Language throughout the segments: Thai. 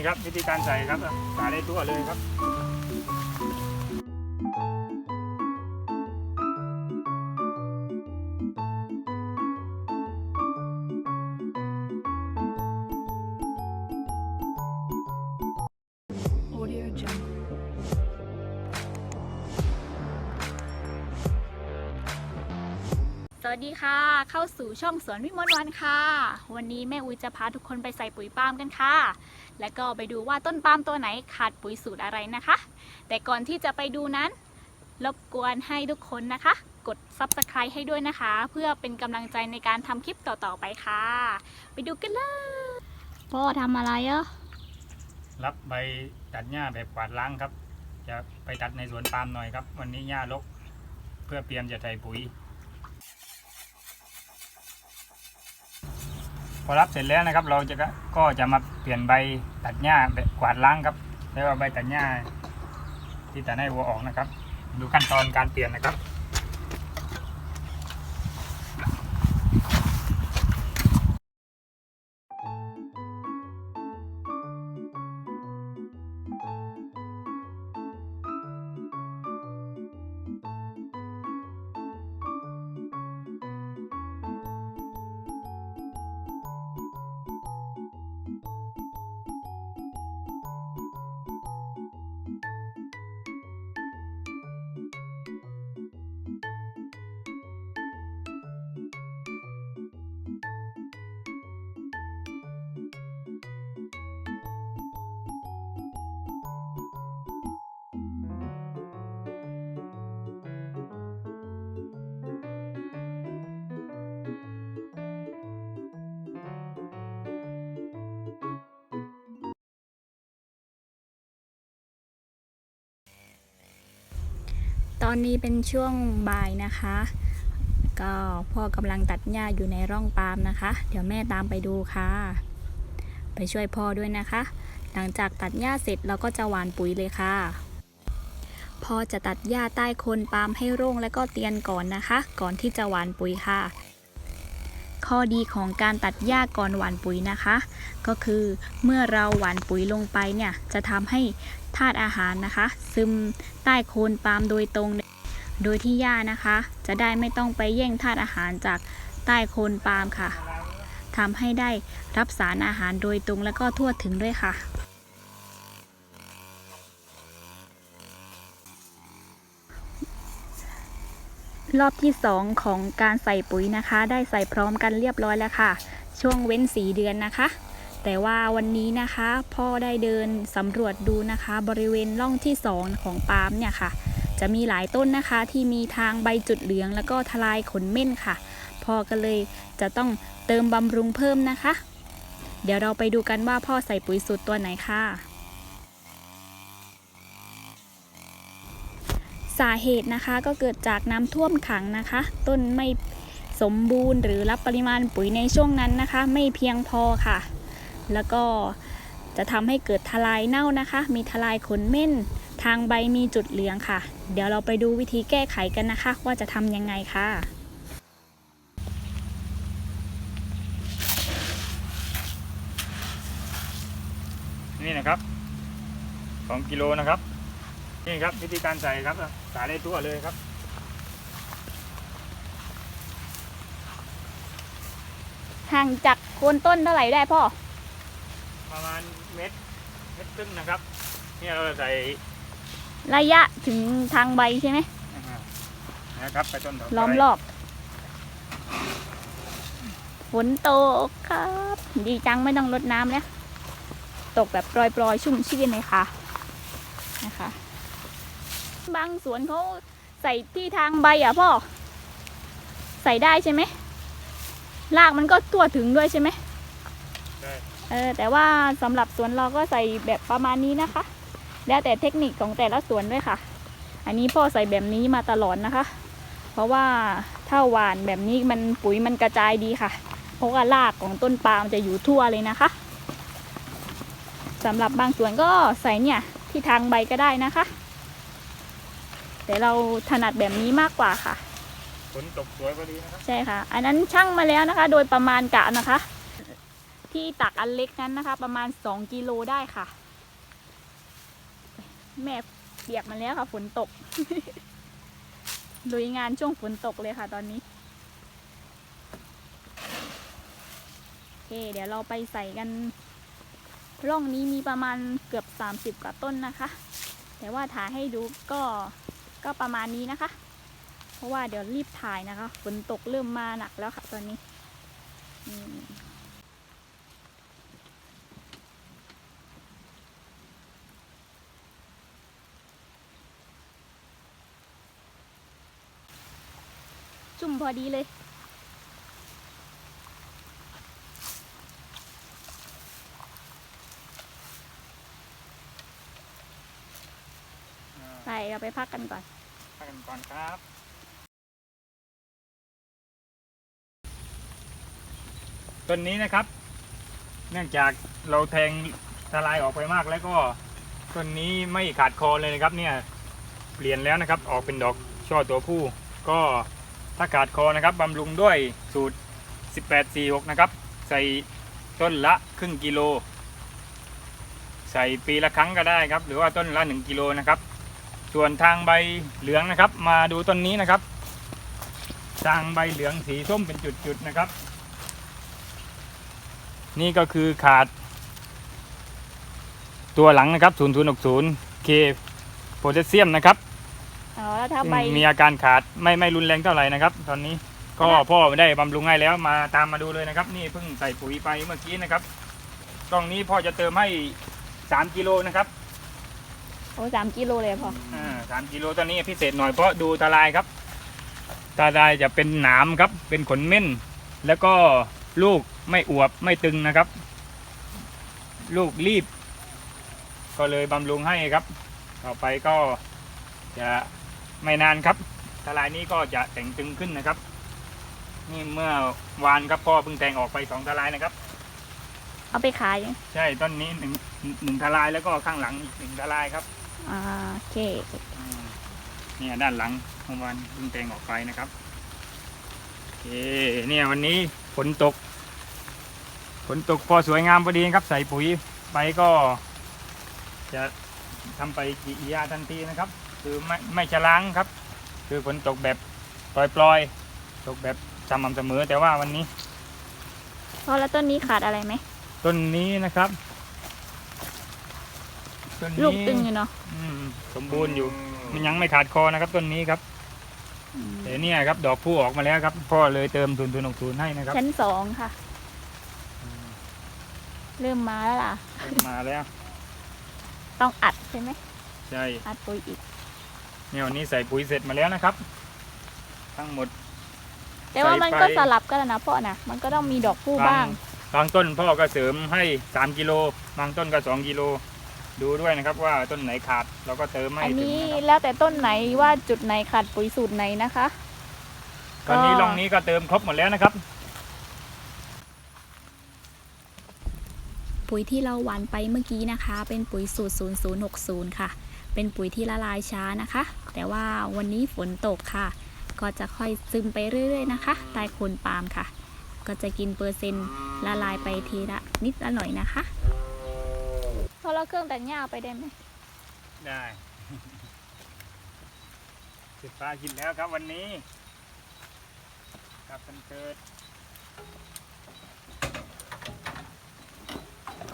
ี่ครับวิธีการใส่ครับใส่ได้ทั่วเลยครับ วัสดีค่ะ เข้าสู่ช่องสวนวิมลวันค่ะ วันนี้แม่อุ้ยจะพาทุกคนไปใส่ปุ๋ยปาล์มกันค่ะ และก็ไปดูว่าต้นปาล์มตัวไหนขาดปุ๋ยสูตรอะไรนะคะ แต่ก่อนที่จะไปดูนั้น รบกวนให้ทุกคนนะคะ กด subscribe ให้ด้วยนะคะ เพื่อเป็นกำลังใจในการทำคลิปต่อๆไปค่ะ ไปดูกันเลยพ่อทำอะไรอะรับใบตัดหญ้าแบบกวาดล้างครับ จะไปตัดในสวนปาล์มหน่อยครับ วันนี้หญ้ารกเพื่อเตรียมจะใส่ปุ๋ย อรับเสร็จแล้วนะครับ เราจะก็จะมาเปลี่ยนใบตัดหญ้าแบบกวาดล้างครับแล้วเอาใบตัดหญ้าที่ตัดให้วัวออกนะครับ ดูขั้นตอนการเปลี่ยนนะครับ ตอนนี้เป็นช่วงบ่ายนะคะ ก็พ่อกำลังตัดหญ้าอยู่ในร่องปาล์มนะคะ เดี๋ยวแม่ตามไปดูค่ะ ไปช่วยพ่อด้วยนะคะ หลังจากตัดหญ้าเสร็จเราก็จะหว่านปุ๋ยเลยค่ะพ่อจะตัดหญ้าใต้โคนปาล์มให้โร่งและก็เตียนก่อนนะคะ ก่อนที่จะหว่านปุ๋ยค่ะ ข้อดีของการตัดหญ้าก่อนหว่านปุ๋ยนะคะ ก็คือเมื่อเราหว่านปุ๋ยลงไปเนี่ยจะทำให้ธาตุอาหารนะคะ ซึมใต้โคนปาล์มโดยตรง โดยที่หญ้านะคะ จะได้ไม่ต้องไปแย่งธาตุอาหารจากใต้โคนปาล์มค่ะทำให้ได้รับสารอาหารโดยตรงและก็ทั่วถึงด้วยค่ะ รอบที่ 2 ของการใส่ปุ๋ยนะคะ ได้ใส่พร้อมกันเรียบร้อยแล้วค่ะ ช่วงเว้น4เดือนนะคะ แต่ว่าวันนี้นะคะ พ่อได้เดินสำรวจดูนะคะ บริเวณร่องที่ 2 ของปาล์มเนี่ยค่ะ จะมีหลายต้นนะคะที่มีทางใบจุดเหลือง แล้วก็ทลายขนเม่นค่ะ พ่อก็เลยจะต้องเติมบำรุงเพิ่มนะคะ เดี๋ยวเราไปดูกันว่าพ่อใส่ปุ๋ยสูตรตัวไหนค่ะ สาเหตุนะคะก็เกิดจากน้ำท่วมขังนะคะ ต้นไม่สมบูรณ์หรือรับปริมาณปุ๋ยในช่วงนั้นนะคะ ไม่เพียงพอค่ะ แล้วก็จะทำให้เกิดทลายเน่านะคะ มีทลายขนเม่น ทางใบมีจุดเหลืองค่ะ เดี๋ยวเราไปดูวิธีแก้ไขกันนะคะ ว่าจะทำยังไงค่ะนี่นะครับสองกิโลนะครับ นี่ครับวิธีการใส่ครับ ใส่ได้ทั่วเลยครับ ห่างจากโคนต้นเท่าไหร่ได้พ่อ ประมาณเม็ดเม็ดครึ่งนะครับ เนี่ยเราใส่ระยะถึงทางใบใช่ไหมนะครับไปต้นต่อไปล้อมรอบฝนตกครับ ดีจังไม่ต้องรดน้ำแล้ว ตกแบบปล่อยๆ ชุ่มชื่นเลยค่ะนะคะ บางสวนเขาใส่ที่ทางใบอะพ่อ ใส่ได้ใช่ไหมรากมันก็ทั่วถึงด้วยใช่ไหมได้เออแต่ว่าสำหรับสวนเราก็ใส่แบบประมาณนี้นะคะ แล้วแต่เทคนิคของแต่ละสวนด้วยค่ะ อันนี้พ่อใส่แบบนี้มาตลอดนะคะ เพราะว่าถ้าหวานแบบนี้มันปุ๋ยมันกระจายดีค่ะ เพราะว่ารากของต้นปาล์มจะอยู่ทั่วเลยนะคะสำหรับบางส่วนก็ใส่เนี่ยที่ทางใบก็ได้นะคะ แต่เราถนัดแบบนี้มากกว่าค่ะฝนตกสวยพอดีนะครับใช่ค่ะ อันนั้นช่างมาแล้วนะคะ โดยประมาณกะนะคะ ที่ตักอันเล็กนั้นนะคะ ประมาณ2กิโลได้ค่ะ แม่เปียกมาแล้วค่ะ ฝนตกลุยงานช่วงฝนตกเลยค่ะ ตอนนี้โอเคเดี๋ยวเราไปใส่กันร่องนี้มีประมาณเกือบ 30 กว่าต้นนะคะ แต่ว่าถ่ายให้ดูก็ ก็ประมาณนี้นะคะ เพราะว่าเดี๋ยวรีบถ่ายนะคะ ฝนตกเริ่มมาหนักแล้วค่ะตอนนี้จุ่มพอดีเลย ไปเราไปพักกันก่อน พักกันก่อนครับต้นนี้นะครับ เนื่องจากเราแทงทลายออกไปมากแล้วก็ต้นนี้ไม่ขาดคอเลยนะครับ เนี่ยเปลี่ยนแล้วนะครับ ออกเป็นดอกช่อตัวผู้ ก็ถ้าขาดคอนะครับบำรุงด้วยสูตร 1846 นะครับ ใส่ต้นละครึ่งกิโล ใส่ปีละครั้งก็ได้ครับ หรือว่าต้นละ 1 กิโลนะครับ ส่วนทางใบเหลืองนะครับ มาดูต้นนี้นะครับ ทางใบเหลืองสีส้มเป็นจุดๆนะครับ นี่ก็คือขาด ตัวหลังนะครับ 0060 K โพแทสเซียมนะครับอ๋อแล้วถ้าใบซึ่งมีอาการขาดไม่ไม่รุนแรงเท่าไหร่นะครับ ตอนนี้ก็แล้วพ่อได้บำรุงให้แล้วมาตามมาดูเลยนะครับ นี่เพิ่งใส่ปุ๋ยไปเมื่อกี้นะครับตรงนี้พ่อจะเติมให้ 3 กิโลนะครับ โอ้สามกิโลเลยพออ่าสามกิโลตอนนี้พิเศษหน่อยเพราะดูตาลายครับ ตาลายจะเป็นหนามครับ เป็นขนเม่น แล้วก็ลูกไม่อวบไม่ตึงนะครับ ลูกรีบ ก็เลยบำรุงให้ครับ ต่อไปก็จะไม่นานครับตาลายนี้ก็จะแต่งตึงขึ้นนะครับ นี่เมื่อวานครับพ่อเพิ่งแต่งออกไปสองทลายนะครับ เอาไปขายยังใช่ต้นนี้หนึ่งหนึ่งทลายแล้วก็ข้างหลังอีกหนึ่งทลายครับอ่า โอเคอืมเนี่ยด้านหลังเมื่อวานเพิ่งแต่งออกไปนะครับโอเคเนี่ยวันนี้ฝนตกฝนตกพอสวยงามพอดีครับ ใส่ปุ๋ยไปก็ จะทำไปกิริยาทันทีนะครับ คือไม่ไม่จะล้างครับ คือฝนตกแบบปล่อยๆตกแบบสม่ำเสมอแต่ว่าวันนี้พอแล้วต้นนี้ขาดอะไรไหมต้นนี้นะครับ ต้นนี้ลูกตึงอยู่เนาะอืมสมบูรณ์อยู่ มันยังไม่ขาดคอนะครับต้นนี้ครับอืมแต่เนี่ยครับ ดอกผู้ออกมาแล้วครับ พ่อเลยเติมทุนทุนหกทุนให้นะครับ ชั้นสองค่ะ เริ่มมาแล้วล่ะ มาแล้ว ต้องอัดใช่ไหมใช่อัดปุ๋ยอีกเนี่ยวันนี้ใส่ปุ๋ยเสร็จมาแล้วนะครับ ทั้งหมด แต่ว่ามันใส่ก็ไปสลับกันนะพ่อนะมันก็ต้องมีดอกผู้บ้าง บางต้นพ่อก็เสริมให้สามกิโลบางต้นก็สองกิโล ดูด้วยนะครับว่าต้นไหนขาดเราก็เติมให้อันถึงนี้นะครับแล้วแต่ต้นไหนว่าจุดไหนขาดปุ๋ยสูตรไหนนะคะ ตอนนี้ก็ลองนี้ก็เติมครบหมดแล้วนะครับ ปุ๋ยที่เราหว่านไปเมื่อกี้นะคะ เป็นปุ๋ยสูตร 0060 ค่ะ เป็นปุ๋ยที่ละลายช้านะคะ แต่ว่าวันนี้ฝนตกค่ะ ก็จะค่อยซึมไปเรื่อยๆนะคะใต้โคนปาล์มค่ะ ก็จะกินเปอร์เซ็นต์ละลายไปทีละนิดละหน่อยนะคะ พอเราเครื่องแต่งหญ้าไปได้ไหมได้สิบปลากินแล้วครับวันนี้ครับกันเกิด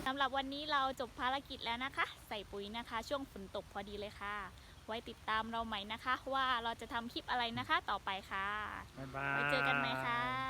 สำหรับวันนี้เราจบภารกิจแล้วนะคะ ใส่ปุ๋ยนะคะ ช่วงฝนตกพอดีเลยค่ะ ไว้ติดตามเราใหม่นะคะ ว่าเราจะทำคลิปอะไรนะคะต่อไปค่ะ บ๊ายบายไว้เจอกันไหมคะ